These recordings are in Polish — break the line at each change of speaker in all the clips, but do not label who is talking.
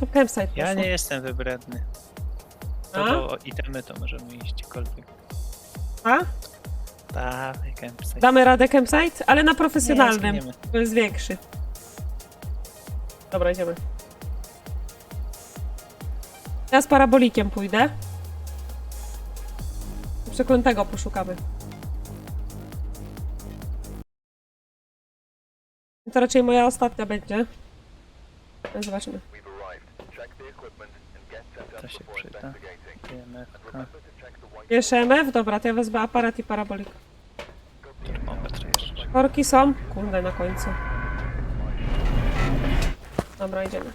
To campsite
Ja
poszło.
nie jestem wybredny. To to o itemy to możemy iść gdziekolwiek.
A?
Dawaj, campsite.
Damy radę campsite? Ale na profesjonalnym.
Nie, zginiemy.
to jest większy. Dobra, idziemy. Ja z parabolikiem pójdę. Przeklętego poszukamy. To raczej moja ostatnia będzie. Zobaczymy.
To się przyda.
Pierwszy MF? Dobra, to ja wezmę aparat i parabolik.
termometr jeszcze.
Korki są? Kurde, na końcu. Dobra, idziemy.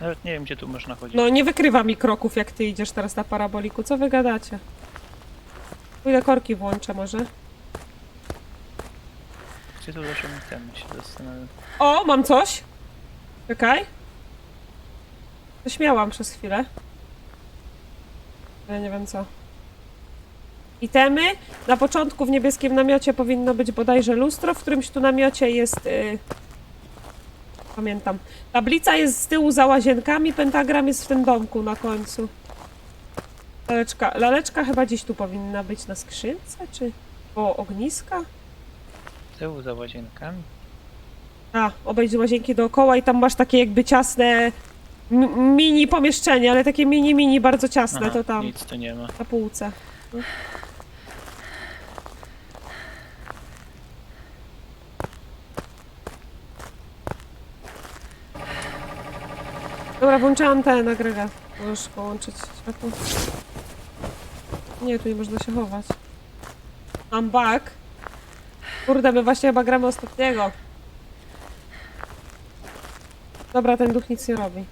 Nawet nie wiem, gdzie tu można chodzić.
No, nie wykrywa mi kroków, jak ty idziesz teraz na paraboliku. Co wy gadacie? Pójdę korki włączę może.
Gdzie tu leżą itemy, się zastanawiam.
O, mam coś! Czekaj. Coś miałam przez chwilę. Ja nie wiem co. Itemy. Na początku w niebieskim namiocie powinno być bodajże lustro, w którymś tu namiocie jest... y, Pamiętam. Tablica jest z tyłu za łazienkami, pentagram jest w tym domku na końcu. Laleczka, laleczka chyba gdzieś tu powinna być na skrzynce, czy o ogniska?
Tyłu za łazienkami.
A, obejdź łazienki dookoła i tam masz takie jakby ciasne m- mini pomieszczenie, ale takie mini, mini, bardzo ciasne,
Aha,
to tam,
nic tu nie ma.
na półce. Dobra, włączyłam ten agregat. Możesz połączyć światło. Nie, tu nie można się chować. Mam back. Kurde, my właśnie chyba gramy ostatniego. Dobra, ten duch nic nie robi.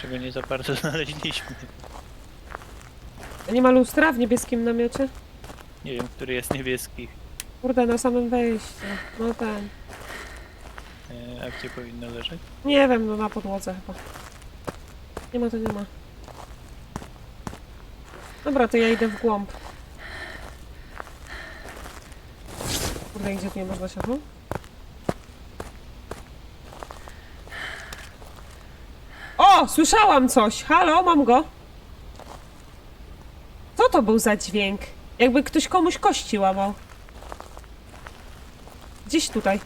Czego nie za bardzo znaleźliśmy.
A Nie ma lustra w niebieskim namiocie?
Nie wiem, który jest niebieski.
Kurde, na samym wejściu. No ten.
E, a gdzie powinno leżeć?
Nie wiem, no na podłodze chyba. Nie ma, to nie ma. Dobra, to ja idę w głąb. Kurde, gdzie nie można chować? O! Słyszałam coś! Halo, mam go! Co to był za dźwięk? Jakby ktoś komuś kości łamał. Gdzieś tutaj.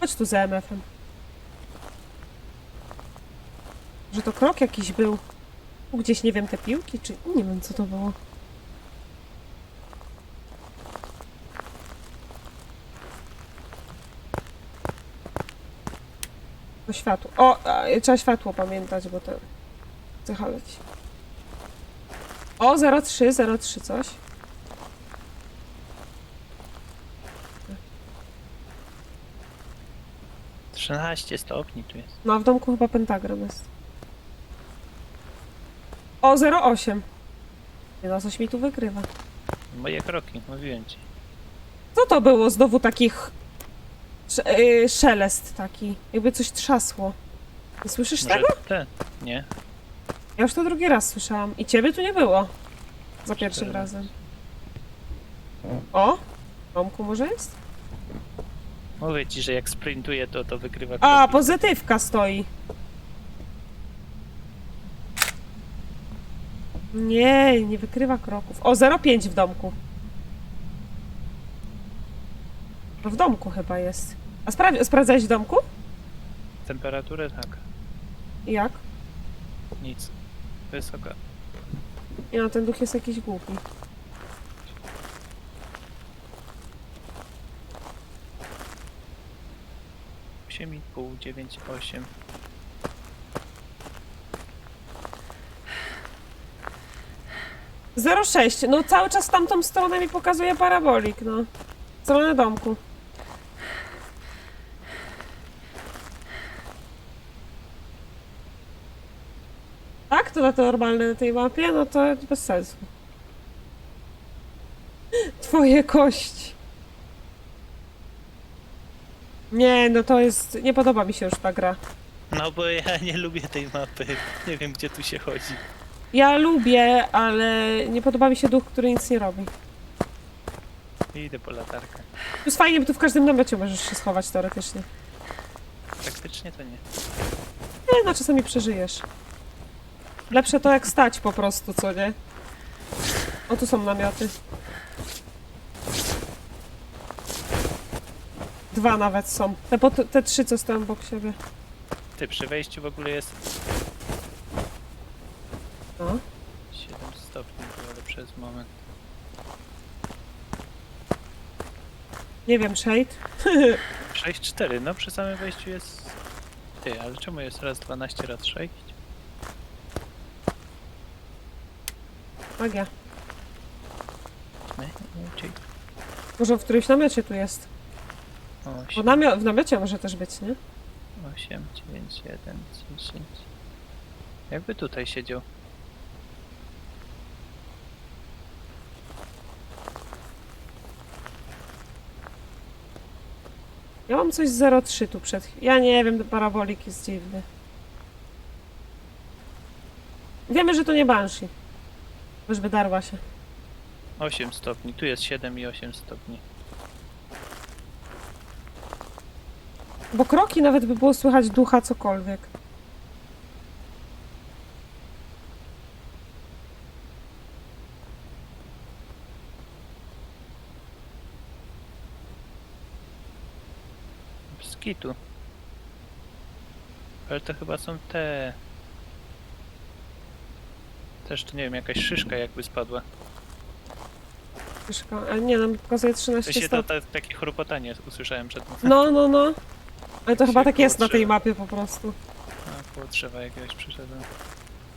Chodź tu za MF-em. Że to krok jakiś był. Gdzieś, nie wiem, te piłki, czy... Nie wiem, co to było. To światło. O, a, trzeba światło pamiętać, bo to... Cecha leci. O, 03, 03 coś.
13 stopni tu jest.
No, a w domku chyba pentagram jest. O, 08. Nie no, coś mi tu wykrywa.
Moje kroki, mówiłem ci.
Co to było znowu takich... Sz yy, szelest taki. Jakby coś trzasło. Nie słyszysz
Może
tego?
te? Nie.
Ja już to drugi raz słyszałam. I ciebie tu nie było. Za pierwszym
Cztery.
razem. O! W domku może jest?
Mówię ci, że jak sprintuję, to to wykrywa
A, pozytywka stoi. Nie, nie wykrywa kroków. O, 0,5 w domku. No w domku chyba jest. A spra- sprawdzałeś w domku?
Temperaturę tak.
Jak?
Nic. Wysoka.
Nie no, ten duch jest jakiś głupi.
Osiem i pół, dziewięć, osiem.
Zero sześć. No cały czas tamtą stronę mi pokazuje parabolik, no. Stronę domku. Tak? To na to normalne na tej mapie? No to bez sensu. Twoje kości. Nie, no to jest... Nie podoba mi się już ta gra.
No bo ja nie lubię tej mapy. Nie wiem, gdzie tu się chodzi.
Ja lubię, ale nie podoba mi się duch, który nic nie robi.
Idę po latarkę.
Tu jest fajnie, bo tu w każdym namiocie możesz się schować teoretycznie.
Praktycznie to nie.
Nie, no czasami przeżyjesz. Lepsze to jak stać po prostu, co nie? O, tu są namioty. Dwa nawet są. Te, po, te trzy, co stoją obok siebie.
Ty, przy wejściu w ogóle jest
No.
7 stopni, ale przez moment.
Nie wiem, Shade.
6-4, no przy samym wejściu jest... Ty, ale czemu jest raz 12, raz 6?
Magia. Może w którymś namiocie tu jest. Bo
8,
namio w namiocie może też być, nie?
8, 9, 1, 10. Jakby tutaj siedział.
Ja mam coś 0,3 tu przed... Ja nie wiem, parabolik jest dziwny. Wiemy, że to nie Banshee. Już wydarła się.
8 stopni, tu jest 7 i 8 stopni.
Bo kroki nawet by było słychać ducha cokolwiek.
Skitu. Ale to chyba są te... Też to nie wiem, jakaś szyszka jakby spadła.
Myszka. Ale nie, nam pokazuje
To
13
się to,
stopni.
to takie chrupotanie usłyszałem przed tym.
No, no, no. Ale to
Się
chyba tak jest na tej mapie po prostu.
A, koło drzewa jakiegoś przyszedłem.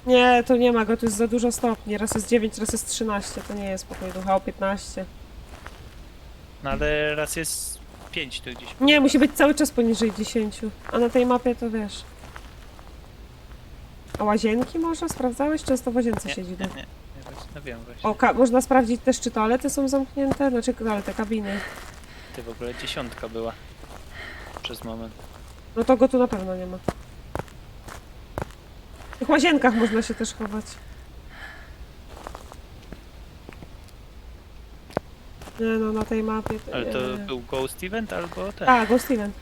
Nie, to nie ma go, tu jest za dużo stopni. Raz jest 9, raz jest 13. To nie jest pokój ducha o 15.
No ale raz jest 5 tu gdzieś.
Nie, musi być cały czas poniżej 10. A na tej mapie to wiesz. A łazienki może? Sprawdzałeś? Często w łazience
Nie,
siedzi
nie, nie, nie, właśnie, no wiem właśnie.
O, ka- można sprawdzić też, czy toalety są zamknięte? Znaczy, toalety, kabiny.
Ty w ogóle dziesiątka była. Przez moment.
No to go tu na pewno nie ma. W tych łazienkach można się też chować. Nie no, na tej mapie to
Ale
nie.
to był Ghost Event albo ten?
A, Ghost Event.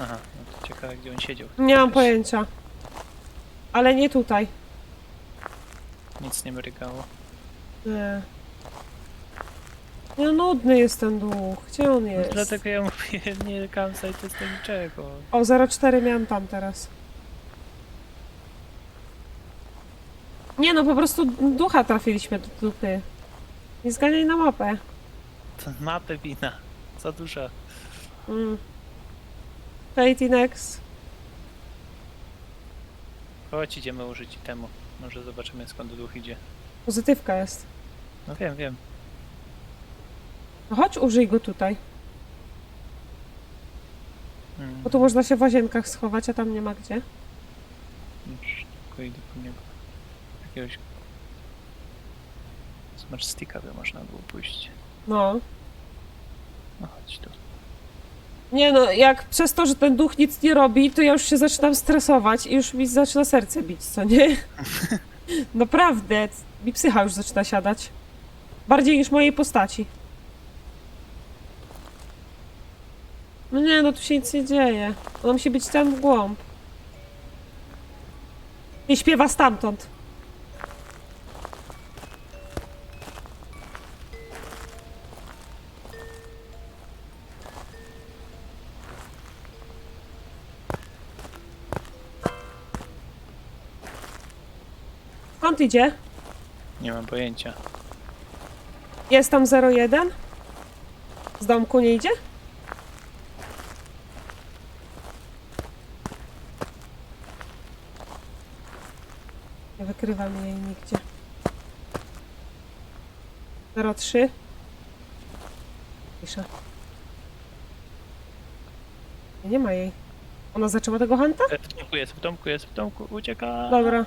Aha, to ciekawe gdzie on siedział.
Nie mam pojęcia. Ale nie tutaj.
Nic nie mrygało.
Nie. Nie, nudny jest ten duch. Gdzie on
No,
jest?
dlatego ja mówię, nie campsite to jest do niczego.
O, 0,4 miałem tam teraz. Nie no, po prostu ducha trafiliśmy do dupy. Nie zganiaj na mapę.
To mapy wina. Za duża.
Mm. Next.
Chodź, idziemy użyć temu. Może zobaczymy skąd duch idzie.
Pozytywka jest.
No wiem, wiem.
No chodź, użyj go tutaj.
Mm,
Bo tu można się w łazienkach schować, a tam nie ma gdzie.
już Tylko idę po niego. Jakiegoś... Smart sticka by można było pójść.
No.
No chodź tu.
Nie no, jak przez to, że ten duch nic nie robi, to ja już się zaczynam stresować i już mi zaczyna serce bić, co nie? Naprawdę, mi psycha już zaczyna siadać. Bardziej niż mojej postaci. No nie, no tu się nic nie dzieje. Ona musi być tam w głąb. Nie śpiewa stamtąd. Skąd idzie?
Nie mam pojęcia.
Jest tam 01? Z domku nie idzie? Nie wykrywam jej nigdzie. 03? Piszę. Nie, Nie ma jej. Ona zaczęła tego hanta?
E, W domku jest, w domku jest, w domku, ucieka!
Dobra.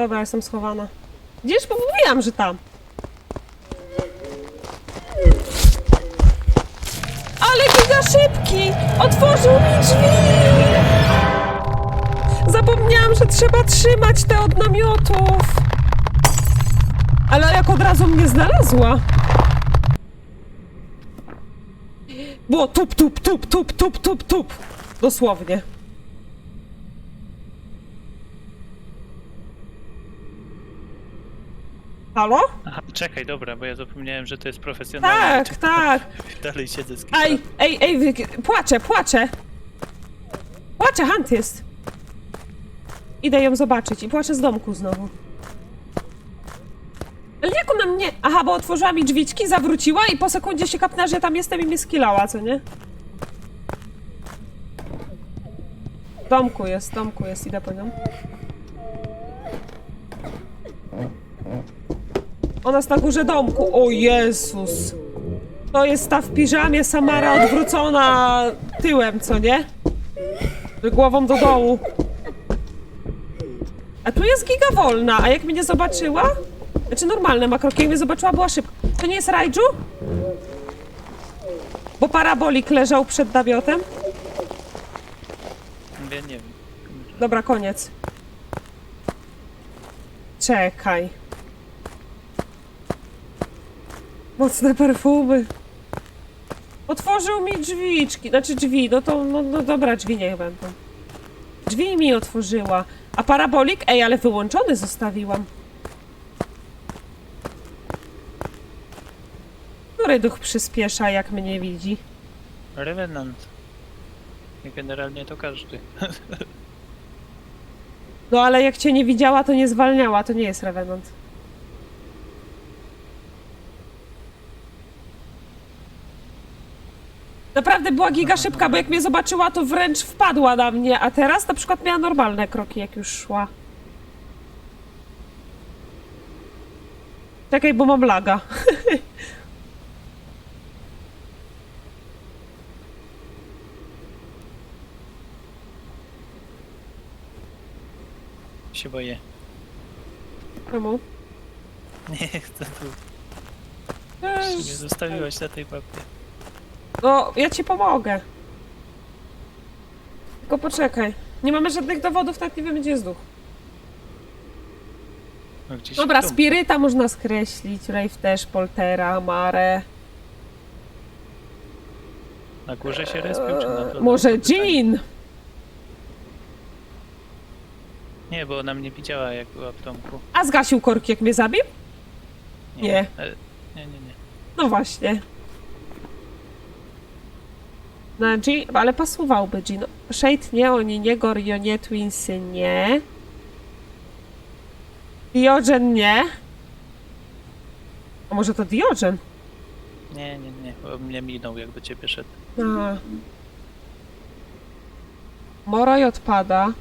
Dobra, jestem schowana. Gdzież mówiłam, że tam. za szybki! Otworzył mi drzwi! Zapomniałam, że trzeba trzymać te od namiotów. Ale jak od razu mnie znalazła. Było tup, tup, tup, tup, tup, tup, tup. Dosłownie. Halo?
Aha, czekaj, dobra, bo ja zapomniałem, że to jest profesjonalne.
Tak, tak.
Dalej siedzę z
Ej, ej, ej, wy- płaczę, płaczę. Płaczę, Hunt jest. Idę ją zobaczyć i płaczę z domku znowu. Ale jak ona mnie... Aha, bo otworzyła mi drzwiczki, zawróciła i po sekundzie się kapnęła, że ja tam jestem i mnie skilała, co nie? W domku jest, w domku jest, idę po nią. Ona jest na górze domku. O Jezus! To jest ta w piżamie Samara odwrócona tyłem, co nie? Głową do dołu. A tu jest giga wolna, a jak mnie zobaczyła? Znaczy normalne ma kroki, jak mnie zobaczyła, była szybko. To nie jest Raiju? Bo parabolik leżał przed namiotem?
Ja nie wiem.
Dobra, koniec. Czekaj. Mocne perfumy. Otworzył mi drzwiczki, znaczy drzwi, no to, no, no dobra, drzwi niech będą. Drzwi mi otworzyła. A parabolik? Ej, ale wyłączony zostawiłam. Który duch przyspiesza, jak mnie widzi?
Revenant. I generalnie to każdy.
No ale jak cię nie widziała, to nie zwalniała, to nie jest revenant. Naprawdę była giga szybka, bo jak mnie zobaczyła, to wręcz wpadła na mnie, a teraz na przykład miała normalne kroki, jak już szła. Czekaj, bo mam laga.
się boję.
Czemu?
Nie chcę tu. Mnie zostawiłaś na tej mapie.
No, ja ci pomogę. Tylko poczekaj. Nie mamy żadnych dowodów, nawet nie wiemy, gdzie jest duch.
No, gdzieś
Dobra,
w domu.
Spiryta można skreślić, Rave też, Poltera, Mare.
Na górze się respił, czy na dole?
Może. Jean?
Nie, bo ona mnie widziała, jak była w domku.
A zgasił korki, jak mnie zabił? Nie.
E, Nie, nie, nie.
No właśnie. Na G, ale pasowałby G. No, Shade nie, oni nie, Gorio nie, Twinsy nie. Diogen nie. A może to Diogen?
Nie, nie, nie. Mnie minął, jak do ciebie szedł.
A. Moroj odpada.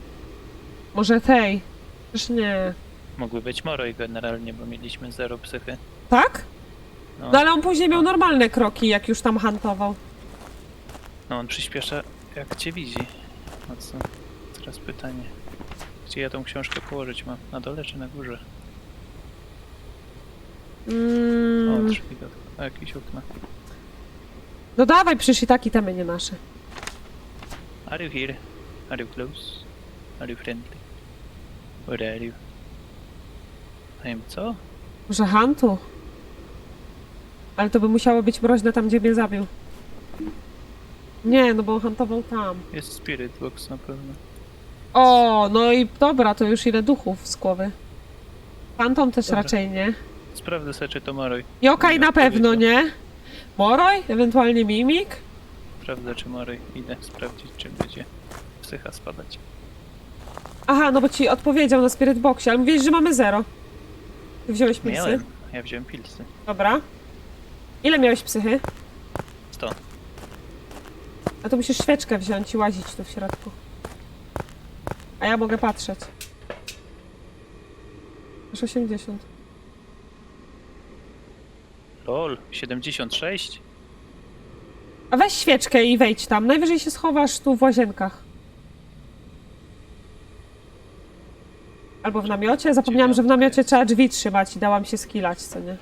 Może tej. Też nie.
Mógłby być Moroj generalnie, bo mieliśmy zero psychy.
Tak?
No,
No ale on później miał normalne kroki, jak już tam hantował.
No on przyspiesza, jak cię widzi. Mocno. Teraz pytanie. Gdzie ja tą książkę położyć mam? Na dole czy na górze? O,
Mm,
drzwi do... O, jakieś okna.
no dawaj, przecież i tak i nie nasze.
Are you here? Are you close? Are you friendly? Where are you? I am co?
Może hantu? Ale to by musiało być mroźne tam, gdzie mnie zabił. Nie, no bo on hantował tam.
Jest spirit box na pewno.
O, no i dobra, to już ile duchów z głowy. Fantom też
Dobra.
raczej nie.
Sprawdzę sobie, czy to Moroj.
Jokaj na pewno nie. Moroj? Ewentualnie Mimik?
Sprawdzę, czy Moroj. Idę sprawdzić, czy będzie psycha spadać.
Aha, no bo ci odpowiedział na Spirit Boxie, ale mówiłeś, że mamy zero. Ty wziąłeś pilsy?
Miałem. Ja wziąłem pilsy.
Dobra. Ile miałeś psychy?
100.
A to musisz świeczkę wziąć i łazić tu w środku. A ja mogę patrzeć. Masz 80.
LOL, 76?
A weź świeczkę i wejdź tam. Najwyżej się schowasz tu w łazienkach. Albo w namiocie. Zapomniałam, że w namiocie trzeba drzwi trzymać i dałam się skilać, co nie?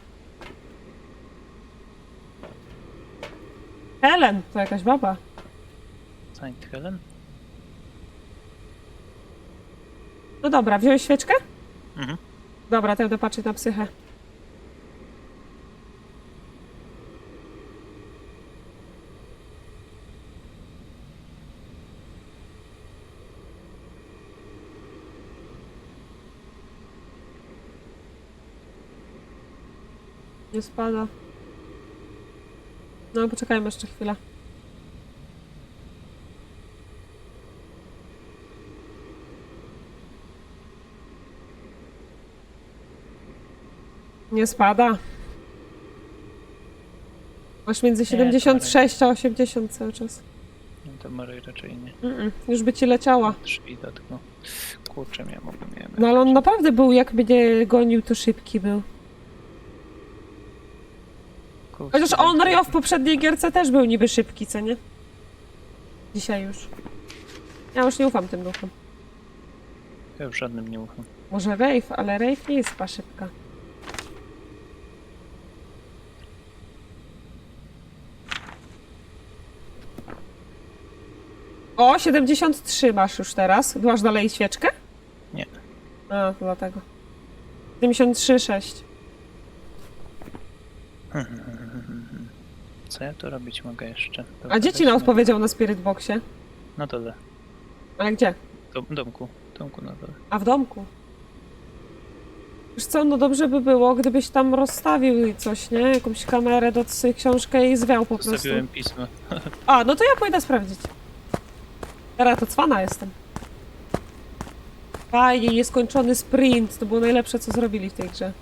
Helen, to jakaś baba.
Saint Helen?
No dobra, wziąłeś świeczkę?
Mhm.
Dobra, to ja będę patrzeć na psychę. Nie spada. No, poczekajmy jeszcze chwilę. Nie spada. Masz między
to
76 a 80 cały czas.
No to Mary raczej nie.
Mm-mm, już by ci leciała.
Drzwi dotknął. Kurczę, ja mogłem je
No ale on naprawdę był, jakby nie gonił, to szybki był. Chociaż on Rio w poprzedniej gierce też był niby szybki, co nie? Dzisiaj już. Ja już nie ufam tym duchom.
Ja już żadnym nie ufam.
Może Rave, ale Rave nie jest chyba szybka. O, 73 masz już teraz. Masz dalej świeczkę?
Nie.
A, to dlatego. 73, 6.
Co ja tu robić mogę jeszcze?
A gdzie ci na odpowiedział na Spirit Boxie?
Na dole.
Ale gdzie?
Dom, domku. Domku na dole.
A w domku. Wiesz co, no dobrze by było, gdybyś tam rozstawił coś, nie? Jakąś kamerę do cy- książkę i zwiał po prostu.
Zostawiłem pismo.
A, no to ja pójdę sprawdzić. Teraz to cwana jestem. Fajnie, nieskończony sprint. To było najlepsze, co zrobili w tej grze.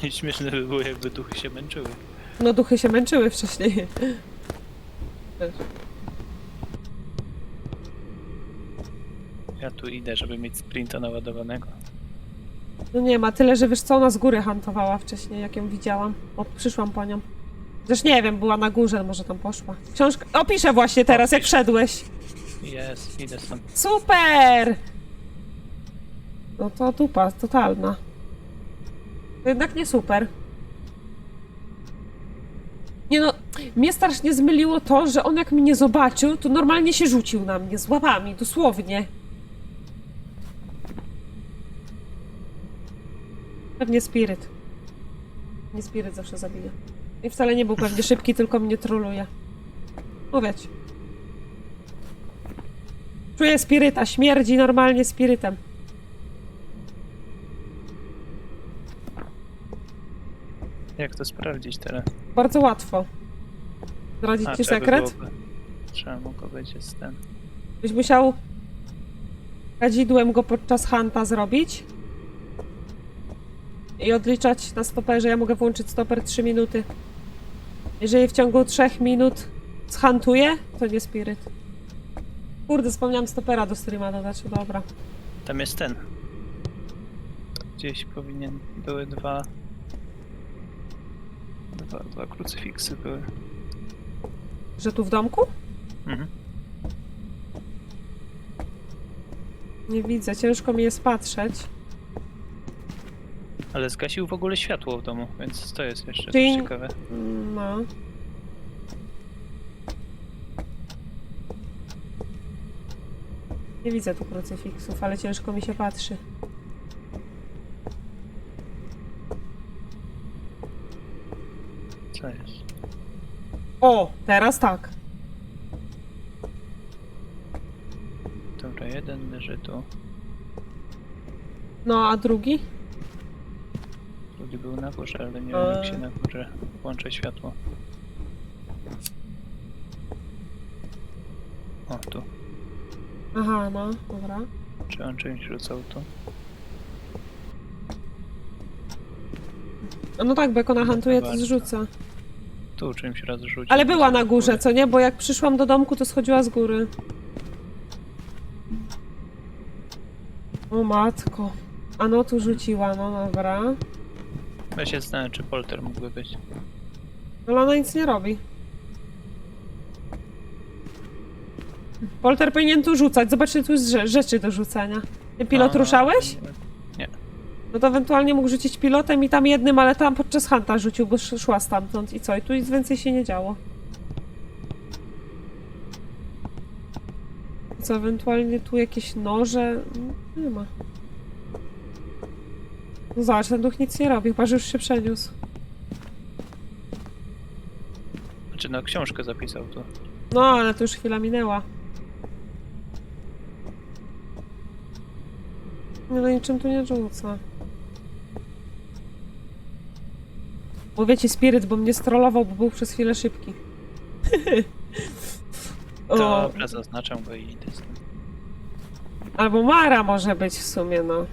Śmieszne by było, jakby duchy się męczyły.
No duchy się męczyły wcześniej. Też.
Ja tu idę, żeby mieć sprinta naładowanego.
No nie ma, tyle, że wiesz co, ona z góry hantowała wcześniej, jak ją widziałam. O, przyszłam po nią. Zresztą nie wiem, była na górze, może tam poszła. Książka... Opiszę właśnie teraz, jak wszedłeś.
Jest, idę stąd.
Super! No to dupa totalna. To jednak nie super. Nie no, mnie strasznie zmyliło to, że on jak mnie zobaczył, to normalnie się rzucił na mnie z łapami, dosłownie. Pewnie Spirit. Nie Spirit zawsze zabija. I wcale nie był pewnie szybki, tylko mnie troluje. Mówię ci. Czuję spiryta, śmierdzi normalnie spirytem.
Jak to sprawdzić teraz?
Bardzo łatwo. Zdradzić ci
trzeba by
sekret?
byłoby- Trzeba mogło być jest ten.
Byś musiał kadzidłem go podczas hanta zrobić i odliczać na stoperze. Ja mogę włączyć stoper 3 minuty. Jeżeli w ciągu 3 minut zhantuję, to nie spiryt. Kurde, wspomniałam stopera do streama dodać, dobra.
Tam jest ten. Gdzieś powinien. Były dwa. Dwa, dwa krucyfiksy były.
Że tu w domku?
Mhm.
Nie widzę, ciężko mi jest patrzeć.
Ale zgasił w ogóle światło w domu, więc to jest jeszcze
Czyli-
ciekawe.
Mm, No. Nie widzę tu krucyfiksów, ale ciężko mi się patrzy.
Co jest?
O, teraz tak.
Dobra, jeden leży tu.
No, a drugi?
Drugi był na górze, ale nie
A.
wiem jak się na górze włącza światło. O, tu.
Aha, no, dobra.
Czy on czymś rzucał tu?
No tak, bo jak ona hantuje, to zrzuca.
Tu czymś raz rzucił.
Ale była na górze, co nie? Bo jak przyszłam do domku, to schodziła z góry. O matko. A no tu rzuciła, no dobra.
Ja się zastanawiam, czy polter mógłby być.
Ale ona nic nie robi. Polter powinien tu rzucać. Zobaczcie, tu jest rzeczy do rzucenia. Ty pilot
A,
ruszałeś?
No,
no to ewentualnie mógł rzucić pilotem i tam jednym, ale tam podczas Hanta rzucił, bo szła stamtąd i co? I tu nic więcej się nie działo. Co, ewentualnie tu jakieś noże? Nie ma. No zobacz, ten duch nic nie robi, chyba że już się przeniósł.
Znaczy, no książkę zapisał tu.
No, ale to już chwila minęła. Nie no, niczym tu nie rzuca. Mówię ci spiryt, bo mnie strollował, bo był przez chwilę szybki. o,
Dobra, zaznaczam go i idę z tym.
albo Mara może być w sumie, no.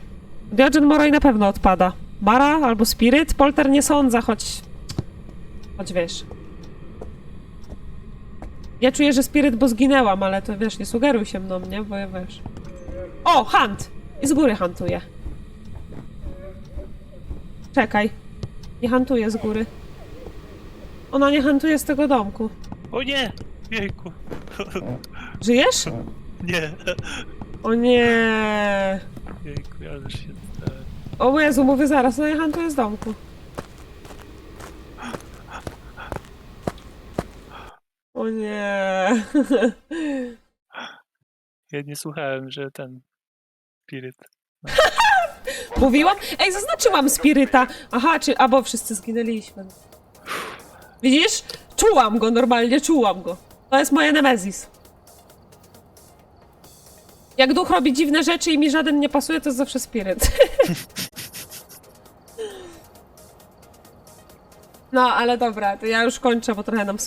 Diogen Moroj na pewno odpada. Mara albo spiryt? Polter nie sądza, choć... Choć wiesz. Ja czuję, że spiryt, bo zginęłam, ale to wiesz, nie sugeruj się mną, nie? Bo ja wiesz. O, hunt! I z góry hantuje. Czekaj. Nie hantuje z góry. Ona nie hantuje z tego domku.
O nie! Jejku!
Żyjesz?
Nie!
O nie.
Jejku, ale się... stałem.
O Jezu, mówię zaraz, no nie hantuje z domku. O nie.
Ja nie słuchałem, że ten... Spirit...
Mówiłam? Ej, zaznaczyłam spiryta. Aha, czy... Albo wszyscy zginęliśmy. Widzisz? Czułam go normalnie, czułam go. To jest moje Nemezis. Jak duch robi dziwne rzeczy i mi żaden nie pasuje, to jest zawsze spiryt. No, ale dobra, to ja już kończę, bo trochę nam